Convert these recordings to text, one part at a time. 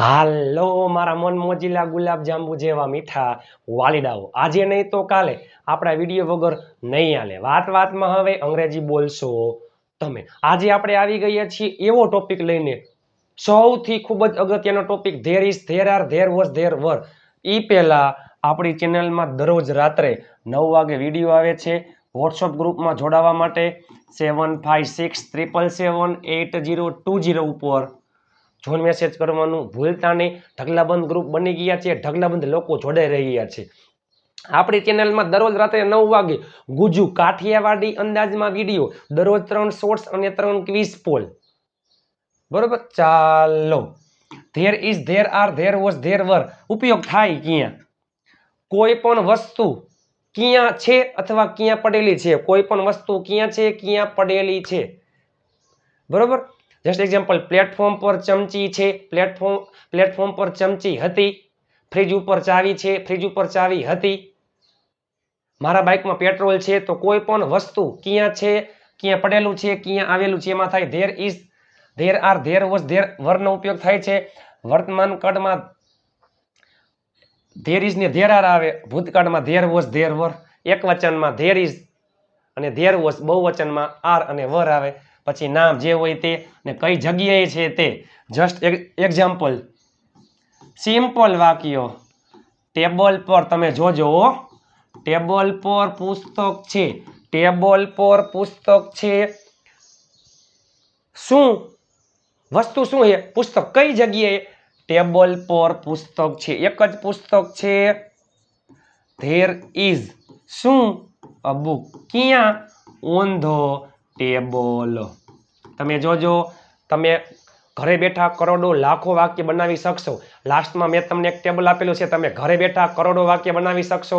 હાલો, મારા મન મોજીલા ગુલાબ જાંબુ જેવા મીઠા વાલીડાઓ. આજે નહીં તો કાલે આપણા વીડિયો વગર નહીં આલે વાત વાતમાં હવે અંગ્રેજી બોલશો તમે. આજે આપણે આવી ગયા છીએ એવો ટોપિક લઈને. સૌથી ખૂબ જ અગત્યનો topic there is there are, there was there were. એ પહેલાં આપણી ચેનલમાં દરરોજ રાત્રે નવ વાગે વીડિયો આવે છે. વોટ્સઅપ ગ્રુપમાં જોડાવા માટે seven five six triple seven eight zero two zero ઉપર જોન મેસેજ કરવાનું ભૂલતા નહીં. ઢગલાબંધ ગ્રુપ બની ગયા છે. ઢગલાબંધ લોકો જોડાઈ રહ્યા છે. આપણી ચેનલમાં દરરોજ રાત્રે નવ વાગે ગુજુ કાઠિયાવાડી અંદાજમાં વીડિયો દરરોજ ત્રણ શોર્ટ્સ અને ત્રણ ક્વિઝ પોલ બરોબર? ચાલો. There is there are there was there were ઉપયોગ થાય ક્યાં? કોઈ પણ વસ્તુ ક્યાં છે અથવા ક્યાં પડેલી છે? કોઈ પણ વસ્તુ ક્યાં છે, ક્યાં પડેલી છે? બરોબર? જસ્ટ એક્ઝામ્પલ પ્લેટફોર્મ પર ચમચી છે પ્લેટફોર્મ પ્લેટફોર્મ પર ચમચી હતી ફ્રીજ ઉપર ચાવી છે ફ્રીજ ઉપર ચાવી હતી. મારા બાઇકમાં પેટ્રોલ છે, તો કોઈ પણ વસ્તુ ક્યાં છે, ક્યાં પડેલું છે, ક્યાં આવેલું છે, એમાં થાય there is there are there was there વરનો ઉપયોગ થાય છે. વર્તમાન કાળમાં ધેર ઇઝ ને ધેર આર આવે, ભૂતકાળમાં ધેર વોઝ ધેર વર એક વચનમાં ધેર ઇઝ અને ધેર વોઝ બહુવચનમાં આર અને વર આવે. પછી નામ જે હોય તે ને કઈ જગ્યાએ છે તે. જસ્ટ એક્ઝામ્પલ સિમ્પલ વાક્યો. ટેબલ પર તમે જોજો ટેબલ પર પુસ્તક છે. ટેબલ પર પુસ્તક છે. શું? વસ્તુ શું છે? પુસ્તક કઈ જગ્યાએ? ટેબલ પર પુસ્તક છે. એક જ પુસ્તક છે. ધેર ઇઝ શું? અ બુક ક્યાં? ઓન ધ ટેબલ તમે જોજો, તમે ઘરે બેઠા કરોડો લાખો વાક્ય બનાવી શકશો. લાસ્ટમાં મેં તમને એક ટેબલ આપેલું છે, તમે ઘરે બેઠા કરોડો વાક્ય બનાવી શકશો.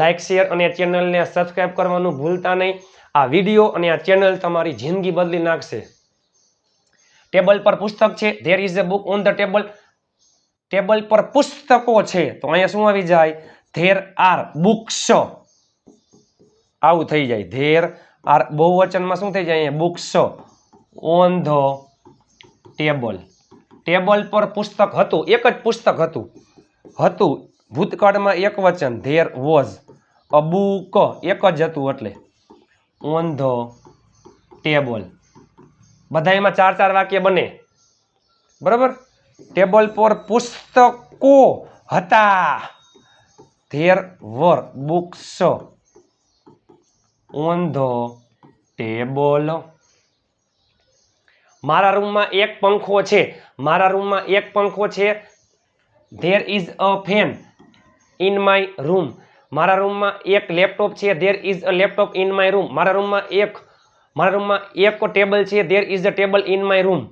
લાઇક શેર અને ચેનલને સબસ્ક્રાઈબ કરવાનું ભૂલતા નહીં. આ વીડિયો અને આ ચેનલ તમારી જિંદગી બદલી નાખશે. ટેબલ પર પુસ્તક છે there is a book on the table table પર પુસ્તકો છે, તો અહીંયા શું આવી જાય? ધેર આર બુક્સ આવું થઈ જાય. ધેર આર બહુવચનમાં શું થઈ જાય? અહીંયા books on the table table પર પુસ્તક હતું, એક જ પુસ્તક હતું. હતું, ભૂતકાળમાં એક વચન ધેર વોઝ અ બુક એક જ હતું એટલે. ઓન ધ ટેબલ બધા એમાં ચાર ચાર વાક્ય બને. બરાબર? ટેબલ પર પુસ્તકો હતા. There were books on the table મારા રૂમમાં એક પંખો છે. મારા રૂમમાં એક પંખો છે. There is a fan in my room મારા રૂમમાં એક લેપટોપ છે. There is a laptop in my room મારા રૂમમાં એક, મારા રૂમમાં એક ટેબલ છે. There is a table in my room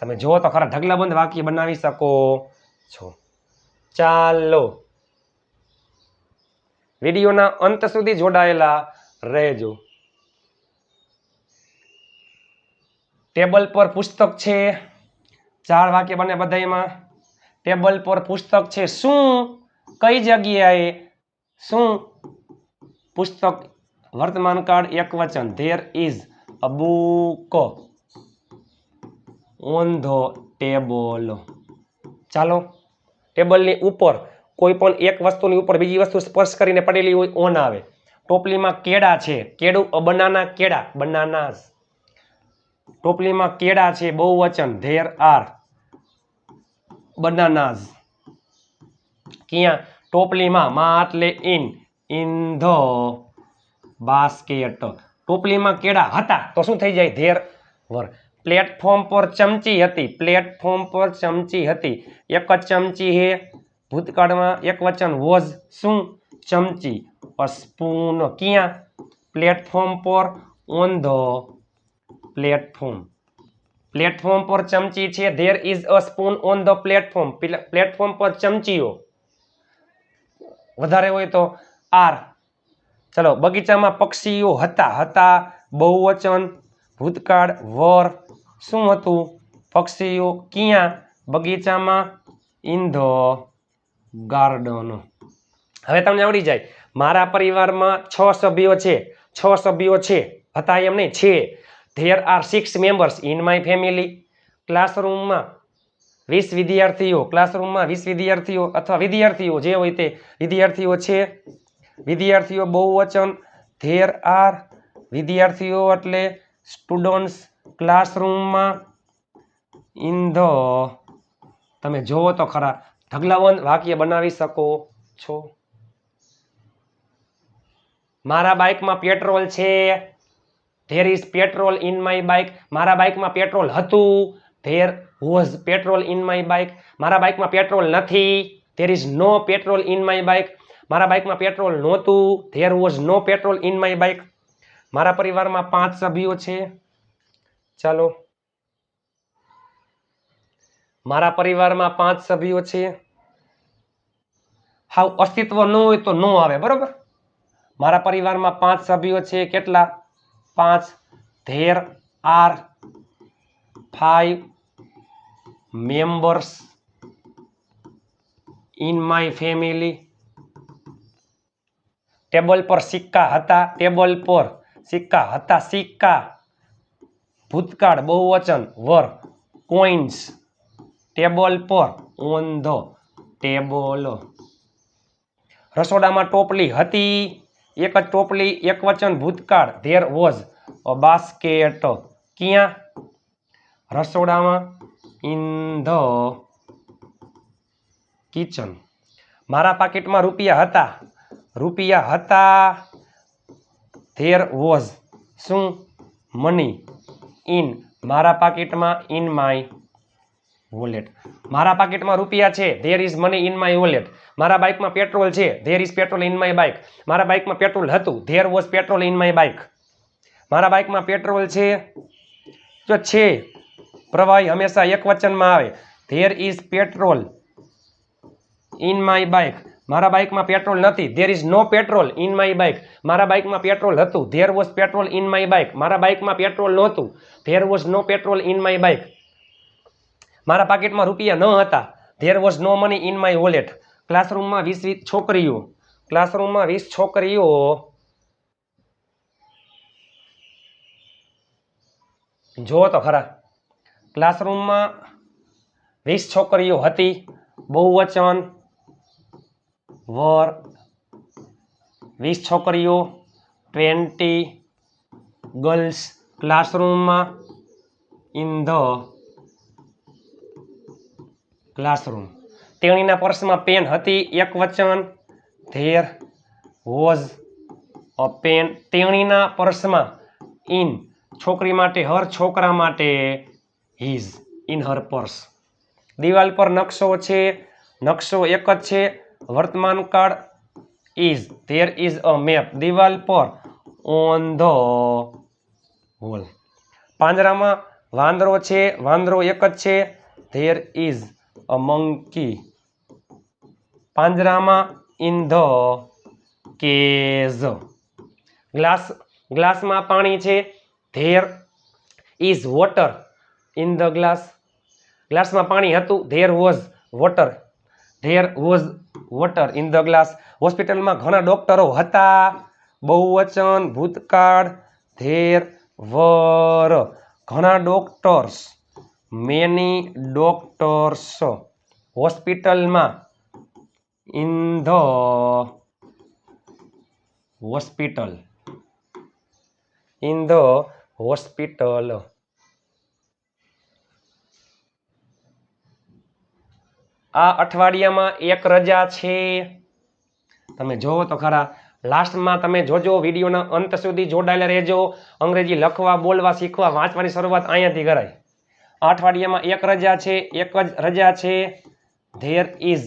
તમે જુઓ તો ખરા ઢગલાબંધ વાક્ય બનાવી શકો છો. ચાલો. વિડીયોના અંત સુધી જોડાયેલા રહેજો. ટેબલ પર પુસ્તક છે. ચાર વાક્ય બને બધામાં ટેબલ પર પુસ્તક છે. શું? કઈ જગ્યાએ? શું? પુસ્તક વર્તમાન કાળ એક વચન. There is a book on the table ચાલો. ટેબલની ઉપર કોઈ પણ એક વસ્તુની ઉપર બીજી વસ્તુ સ્પર્શ કરીને પડેલી હોય ઓન આવે. ટોપલીમાં કેળા છે. કેળું, અ, બનાના કેળા. બનાનાસ. ટોપલીમાં કેળા છે બહુવચન ધેર આર બનાનાઝ ક્યાં? ટોપલીમાં માં એટલે ઇન ઇન ધ બાસ્કેટ ટોપલીમાં કેળા હતા. તો શું થઈ જાય? ધેર વર પ્લેટફોર્મ પર ચમચી હતી. પ્લેટફોર્મ પર ચમચી હતી. એક જ ચમચી હે. ભૂતકાળમાં એક વચન વોઝ શું? ચમચી. સ્પૂન ક્યાં? પ્લેટફોર્મ પર. ઓન ધ પ્લેટફોર્મ પ્લેટફોર્મ પર ચમચી છે. There is a spoon on the platform platform પર ચમચીઓ. વધારે હોય તો આર ચલો, બગીચામાં પક્ષીઓ હતા. હતા બહુવચન, ભૂતકાળ, વર. શું હતું? પક્ષીઓ ક્યાં? બગીચામાં ઇન ધ ગાર્ડન હવે તમને આવડી જાય. મારા પરિવારમાં છ સભ્યો છે. છ સભ્યો છે. હતા એમ નહીં, છે. There are six members in my family ક્લાસરૂમમાં વીસ વિદ્યાર્થીઓ ક્લાસરૂમમાં વીસ વિદ્યાર્થીઓ અથવા વિદ્યાર્થીઓ જે હોય તે વિદ્યાર્થીઓ છે. વિદ્યાર્થીઓ બહુવચન. ધેર આર વિદ્યાર્થીઓ એટલે સ્ટુડન્ટ્સ ક્લાસરૂમમાં ઇન ધ તમે જોવો તો ખરા ઢગલાવંત વાક્ય બનાવી શકો છો. મારા બાઇકમાં પેટ્રોલ છે. There is petrol in my bike મારા બાઇકમાં પેટ્રોલ હતું. There was petrol in my bike મારા બાઇકમાં પેટ્રોલ નથી. There is no petrol in my bike મારા બાઇકમાં પેટ્રોલ નહોતું. There was no petrol in my bike મારા પરિવારમાં પાંચ સભ્યો છે. ચાલો. મારા પરિવારમાં પાંચ સભ્યો છે. હાવ અસ્તિત્વ ન હોય તો ન આવે, બરોબર? મારા પરિવારમાં પાંચ સભ્યો છે. કેટલા? પાંચ, there, are, five, members, in my family, table પર સિક્કા હતા, ટેબલ પર સિક્કા હતા, સિક્કા, ભૂતકાળ બહુવચન, વર, કોઈન્સ, ટેબલ પર ઓન ધ ટેબલ. રસોડામાં ટોપલી હતી. એક જ ટોપલી, એક વચન ભૂતકાળ. ધેર વોઝ બાસ્કેટ ક્યાં? રસોડામાં? ઇન ધ કિચન મારા પાકીટમાં રૂપિયા હતા. રૂપિયા હતા. ધેર વોઝ શું? મની ઇન મારા પાકીટમાં ઇન માય વોલેટ. મારા પાકેટમાં રૂપિયા છે. There is money in my wallet મારા બાઇકમાં પેટ્રોલ છે. There is petrol in my bike મારા બાઇકમાં પેટ્રોલ હતું. There was petrol in my bike મારા બાઇકમાં પેટ્રોલ છે. જો છે. પ્રવાહી હંમેશા એક વચનમાં આવે. There is petrol in my bike મારા બાઇકમાં પેટ્રોલ નથી. There is no petrol in my bike મારા બાઇકમાં પેટ્રોલ હતું. There was petrol in my bike મારા બાઇકમાં પેટ્રોલ નહોતું. There was no petrol in my bike મારા પાકીટમાં રૂપિયા ન હતા. There was no money in my wallet ક્લાસરૂમમાં વીસ વીસ છોકરીઓ. ક્લાસરૂમમાં વીસ છોકરીઓ. જુઓ તો ખરા. ક્લાસરૂમમાં વીસ છોકરીઓ હતી. બહુવચન, વર, વીસ છોકરીઓ ટ્વેન્ટી ગર્લ્સ ક્લાસરૂમમાં ઇન ધ ક્લાસરૂમ તેણીના પર્સમાં પેન હતી, એક વચન. ધેર વોઝ અ પેન તેણીના પર્સમાં ઇન છોકરી માટે, હર છોકરા માટે હિઝ ઇન હર પર્સ દિવાલ પર નકશો છે, નકશો એક જ છે. વર્તમાન કાળ is there is a map દિવાલ પર ઓન ધ વોલ પાંજરામાં વાંદરો છે, વાંદરો એક જ છે. ધેર ઇઝ અ મંકી પાંજરામાં ઇન ધ કેઝ ગ્લાસ ગ્લાસમાં પાણી છે. There is water in the glass ગ્લાસમાં પાણી હતું. There was water there was water in the glass હોસ્પિટલમાં ઘણા ડોક્ટરો હતા. બહુવચન, ભૂતકાળ. ધેર વર ઘણા ડોક્ટર્સ મેની ડોક્ટર્સ હોસ્પિટલમાં in the hospital. In the hospital. આ અઠવાડિયામાં એક રજા છે. તમે જોવો તો ખરા. લાસ્ટમાં તમે જોજો, વિડીયોના અંત સુધી જોડાયેલા રહેજો. અંગ્રેજી લખવા, બોલવા, શીખવા, વાંચવાની શરૂઆત અહીંયાથી કરાય. અઠવાડિયામાં એક રજા છે, એક જ રજા છે. ધેર ઇઝ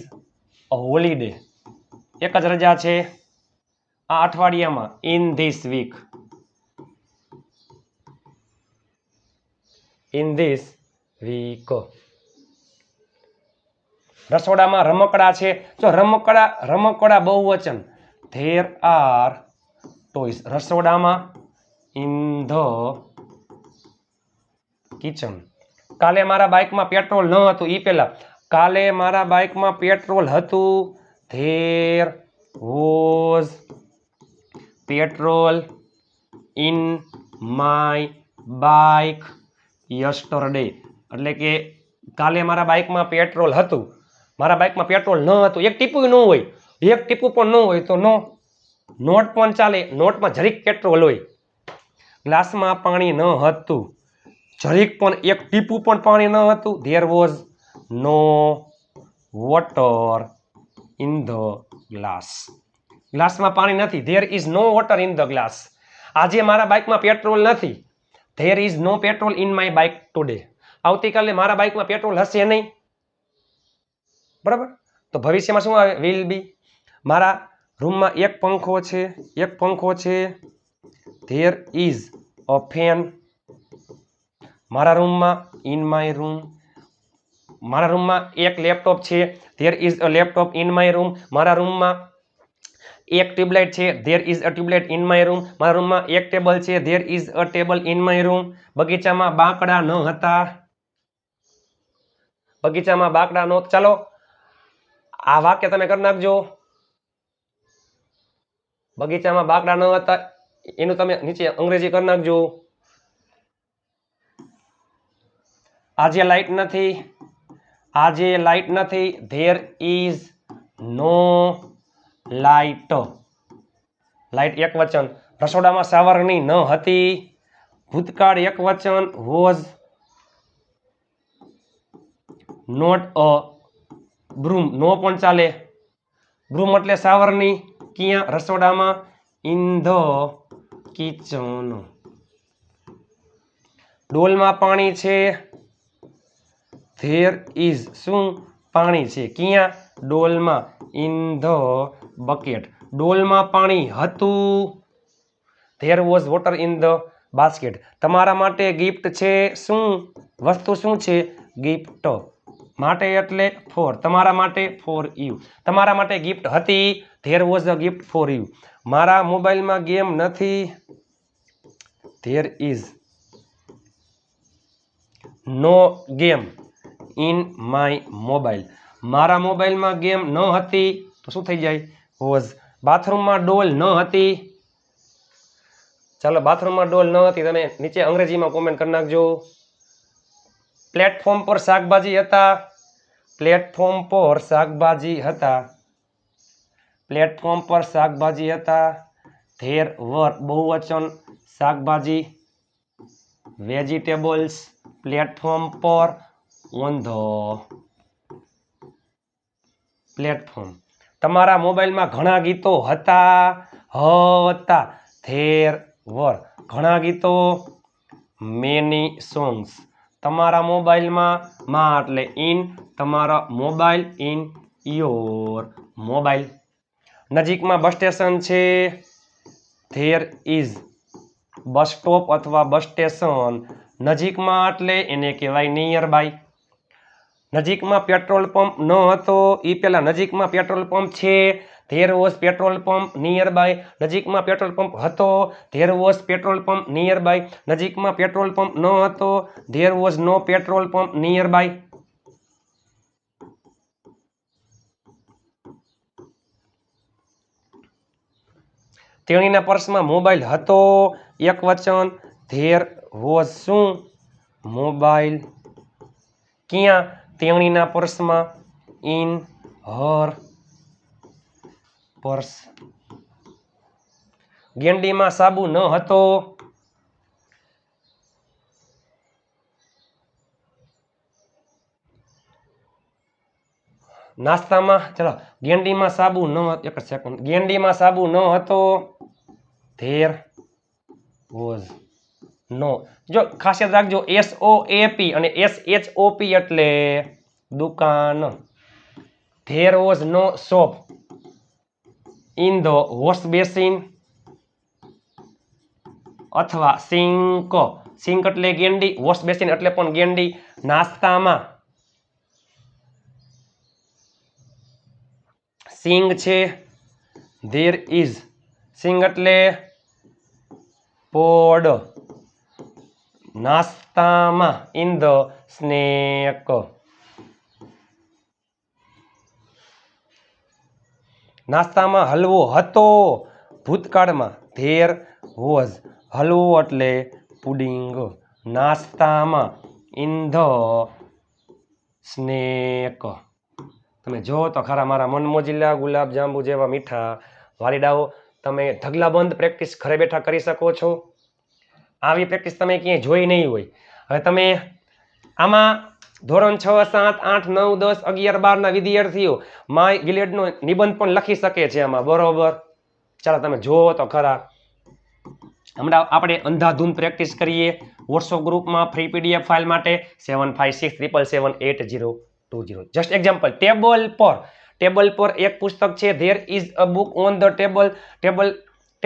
અ હોલિડે એક જ રજા છે આ અઠવાડિયામાં in this week in this week રસોડામાં રમકડા છે. જો રમકડા રમકડા બહુવચન ધેર આર ટોયસ રસોડામાં ઇન ધ કિચન કાલે મારા બાઇકમાં પેટ્રોલ ન હતું એ પહેલાં કાલે મારા બાઇકમાં પેટ્રોલ હતું. There was petrol in my bike yesterday. એટલે કે કાલે મારા બાઇકમાં પેટ્રોલ હતું. મારા બાઇકમાં પેટ્રોલ ન હતું. એક ટીપું ન હોય. એક ટીપું પણ ન હોય તો નો. નોટ પણ ચાલે. નોટમાં જરીક પેટ્રોલ હોય. ગ્લાસમાં પાણી ન હતું. જરીક પણ એક ટીપું પણ પાણી ન હતું. There was no water in the glass ગ્લાસમાં પાણી નથી. There is no water in the glass આજે મારા બાઇકમાં પેટ્રોલ નથી. There is no petrol in my bike today આવતીકાલે મારા બાઇકમાં પેટ્રોલ હશે નહીં. બરાબર? તો ભવિષ્યમાં શું આવે? વિલ બી મારા રૂમમાં એક પંખો છે. એક પંખો છે. ધેર ઇઝ અ ફેન મારા રૂમમાં ઇન માય રૂમ મારા રૂમમાં એક લેપટોપ છે. There is a laptop in my room મારા રૂમમાં એક ટ્યુબલાઇટ છે. There is a tube light in my room મારા રૂમમાં એક ટેબલ છે. There is a table in my room બગીચામાં બાંકડા ન હતા. બગીચામાં બાંકડા ન ચાલો, આ વાક્ય તમે કરી નાખજો. બગીચામાં બાંકડા ન હતા. એનું તમે નીચે અંગ્રેજી કરી નાખજો. આજે લાઈટ નથી. આજે લાઈટ નથી. There is no light light એક વચન રસોડામાં સાવરણી ન હતી. ભૂતકાળ એક વચન વોઝ નોટ અ બ્રૂમ નો પણ ચાલે. બ્રૂમ એટલે સાવરણી. ક્યાં? રસોડામાં. ઇન ધ કિચન ડોલમાં પાણી છે. ધેર ઇઝ શું? પાણી છે. ક્યાં? ડોલમાં. ઇન ધ બકેટ ડોલમાં પાણી હતું. There was water in the basket તમારા માટે ગિફ્ટ છે શું? વસ્તુ શું છે? ગિફ્ટ માટે એટલે ફોર તમારા માટે ફોર યુ તમારા માટે ગિફ્ટ હતી. There was a gift for you મારા મોબાઈલમાં ગેમ નથી. There is no game in my mobile મારા મોબાઈલમાં ગેમ ન હતી તો શું થઈ જાય? વોઝ બાથરૂમમાં ડોલ ન હતી. ચાલો, બાથરૂમમાં ડોલ ન હતી તમે નીચે અંગ્રેજીમાં કોમેન્ટ કરી નાખજો. પ્લેટફોર્મ પર શાકભાજી હતા. પ્લેટફોર્મ પર શાકભાજી હતા. પ્લેટફોર્મ પર શાકભાજી હતા. ધેર વર બહુવચન શાકભાજી. વેજીટેબલ્સ પ્લેટફોર્મ પર ઓન ધ પ્લેટફોર્મ. તમારા મોબાઈલમાં ઘણા ગીતો હતા હતા ધેર વર. ઘણા ગીતો, મેની સોંગ્સ. તમારા મોબાઈલમાં માં એટલે ઇન તમારા મોબાઈલ ઇન યોર મોબાઈલ. નજીકમાં બસ સ્ટેશન છે. ધેર ઇઝ બસ સ્ટોપ અથવા બસ સ્ટેશન. નજીકમાં એટલે એને કહેવાય નિયર બાય નજીકમાં પેટ્રોલ પંપ ન હતો. એ પહેલાં નજીકમાં પેટ્રોલ પંપ છે. There was petrol pump near by નજીકમાં પેટ્રોલ પંપ હતો. There was petrol pump near by નજીકમાં પેટ્રોલ પંપ ન હતો. There was no petrol pump near by તેણીના પર્સમાં મોબાઈલ હતો. એક વચન, ધેર વોઝ શું? મોબાઈલ ક્યાં તેણીના પર્સમાં ઇન હર પર્સ. ગેંડીમાં સાબુ ન હતો. નાસ્તામાં, ચલો, ગેંડીમાં સાબુ ન એક જ સેકન્ડ ગેંડીમાં સાબુ ન હતો. There was no. જો ખાસ યાદ રાખજો એસ ઓ એ અને એસ એચ ઓ એટલે દુકાન. There was no shop in the wash basin અથવા સિંક. સિંક એટલે ગેંડી વોશ બેસિન એટલે પણ ગેંડી. નાસ્તામાં સિંગ છે. ધેર ઇઝ સિંગ એટલે પોડ. નાસ્તામાં ઇન ધ સ્નેક નાસ્તામાં હલવો હતો ભૂતકાળમાં ધેર વોઝ હલવો એટલે પુડિંગ નાસ્તામાં ઇન ધ સ્નેક તમે જો તો ખરા મારા મનમોજીલા, ગુલાબ જાંબુ જેવા મીઠા વાલીડાઓ, તમે ઢગલાબંધ પ્રેક્ટિસ ઘરે બેઠા કરી શકો છો? આવી પ્રેક્ટિસ તમે ક્યાંય જોઈ નહીં હોય. હવે તમે આમાં ધોરણ છ, સાત, આઠ, નવ, દસ, અગિયાર બારના વિદ્યાર્થીઓ માય ગિલેડનો નિબંધ પણ લખી શકે છે આમાં. બરોબર? ચાલો તમે જુઓ તો ખરા. હમણાં આપણે અંધાધૂન પ્રેક્ટિસ કરીએ. વોટ્સઅપ ગ્રુપમાં ફ્રી પીડીએફ ફાઇલ માટે seven five six triple seven eight zero two zero just example table પર ટેબલ પર એક પુસ્તક છે there is a book on the table table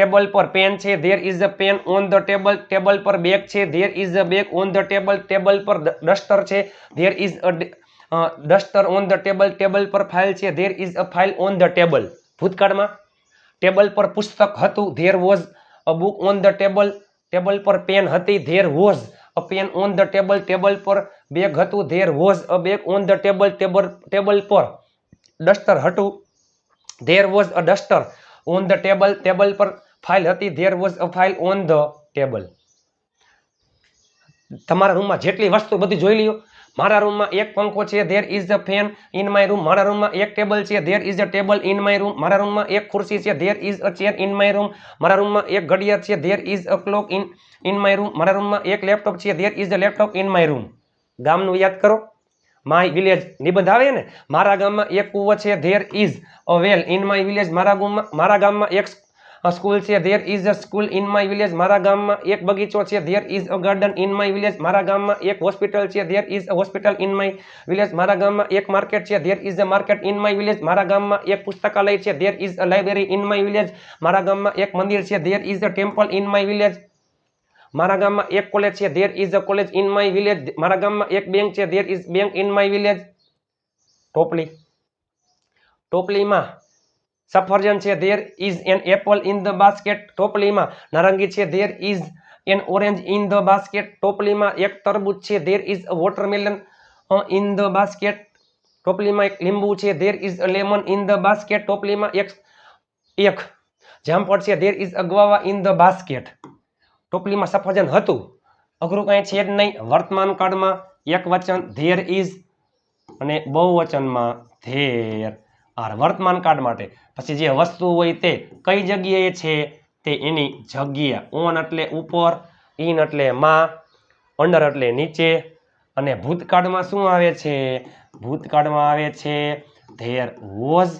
table પર પેન છે there is a pen on the table table પર bag છે there is a bag on the table table પર ડસ્ટર છે there is a duster on the table table પર file છે there is a file on the table ભૂતકાળમાં table પર પુસ્તક હતું there was a book on the table table પર pen હતી there was a pen on the table table પર bag હતું there was a bag on the table table table પર duster હતું there was a duster on the table table પર file હતી there was a file on the table તમારા રૂમમાં જેટલી વસ્તુ બધી જોઈ લ્યો. મારા રૂમમાં એક પંખો છે there is a fan in my room મારા રૂમમાં એક ટેબલ છે there is a table in my room મારા રૂમમાં એક ખુરશી છે there is a chair in my room મારા રૂમમાં એક ઘડિયાળ છે there is a clock in in my room મારા રૂમમાં એક લેપટોપ છે there is a laptop in my room ગામનું યાદ કરો. માય વિલેજ નિબંધ આવે ને? મારા ગામમાં એક કૂવો છે there is a well in my village મારા ગામમાં મારા ગામમાં એક સ્કૂલ છે there is a school in my village મારા ગામમાં એક બગીચો છે there is a garden in my village મારા ગામમાં એક હોસ્પિટલ છે there is a hospital in my village મારા ગામમાં એક માર્કેટ છે there is a market in my village મારા ગામમાં એક પુસ્તકાલય છે there is a library in my village મારા ગામમાં એક મંદિર છે there is a temple in my village મારા ગામમાં એક કોલેજ છે there is a college in my village મારા ગામમાં એક બેંક છે there is bank in my village ટોપલી. ટોપલીમાં સફરજન છે there is an apple in the basket ટોપલીમાં નારંગી છે there is an orange in the basket ટોપલીમાં એક તરબૂચ છે there is a watermelon in the basket ટોપલીમાં એક લીંબુ છે there is a lemon in the basket ટોપલીમાં એક એક જામફળ છે there is a guava in the basket ટોપલીમાં સફરજન હતું. અઘરું કાંઈ છે જ નહીં. વર્તમાન કાળમાં એક વચન ધેર ઇઝ અને બહુવચનમાં ધેર આર વર્તમાન કાળ માટે. પછી જે વસ્તુ હોય તે કઈ જગ્યાએ છે તે એની જગ્યા. ઓન એટલે ઉપર ઇન એટલે માં, અંડર એટલે નીચે. અને ભૂતકાળમાં શું આવે છે? ભૂતકાળમાં આવે છે ધેર વોઝ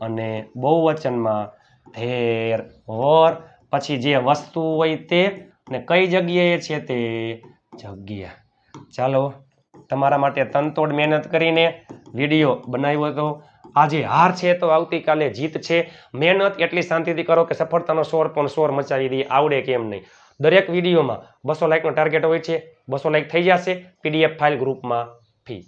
અને બહુવચનમાં ધેર વોર પછી જે વસ્તુ હોય તે ને કઈ જગ્યાએ છે તે જગ્યા. ચાલો, તમારા માટે તનતોડ મહેનત કરીને વીડિયો બનાવ્યો હતો. આજે હાર છે તો આવતીકાલે જીત છે. મહેનત એટલી શાંતિથી કરો કે સફળતાનો સ્વર પણ સ્વર મચાવી દઈએ, આવડે કેમ નહીં. દરેક વિડીયોમાં બસો લાઇકનો ટાર્ગેટ હોય છે, બસો લાઇક થઈ જશે પીડીએફ ફાઇલ ગ્રુપમાં ફી.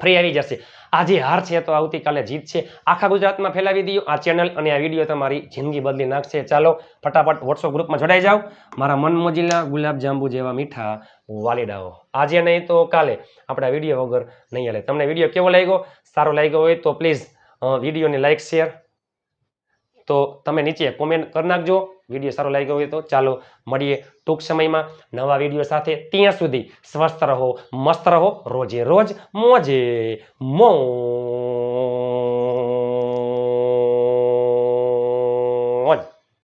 ફ્રી આવી જશે. આજે હાર છે તો આવતીકાલે જીત છે. આખા ગુજરાતમાં ફેલાવી દો આ ચેનલ અને આ વીડિયો તમારી જિંદગી બદલી નાખશે. ચાલો, ફટાફટ વોટ્સઅપ ગ્રુપમાં જોડાઈ જાઓ. મારા મનમોજીલા ગુલાબજાંબુ જેવા મીઠા વાલીડાઓ. આજે નહીં તો કાલે આપણા વીડિયો વગર નહીં હાલે. તમને વીડિયો કેવો લાગ્યો? સારો લાગ્યો હોય તો પ્લીઝ વિડીયોને લાઇક શેર તો તમે નીચે કોમેન્ટ કરી નાખજો. વીડિયો સારો લાગ્યો હોય તો ચાલો મળીએ ટૂંક સમયમાં નવા વીડિયો સાથે ત્યાં સુધી સ્વસ્થ રહો, મસ્ત રહો, રોજે રોજ મોજે મોજ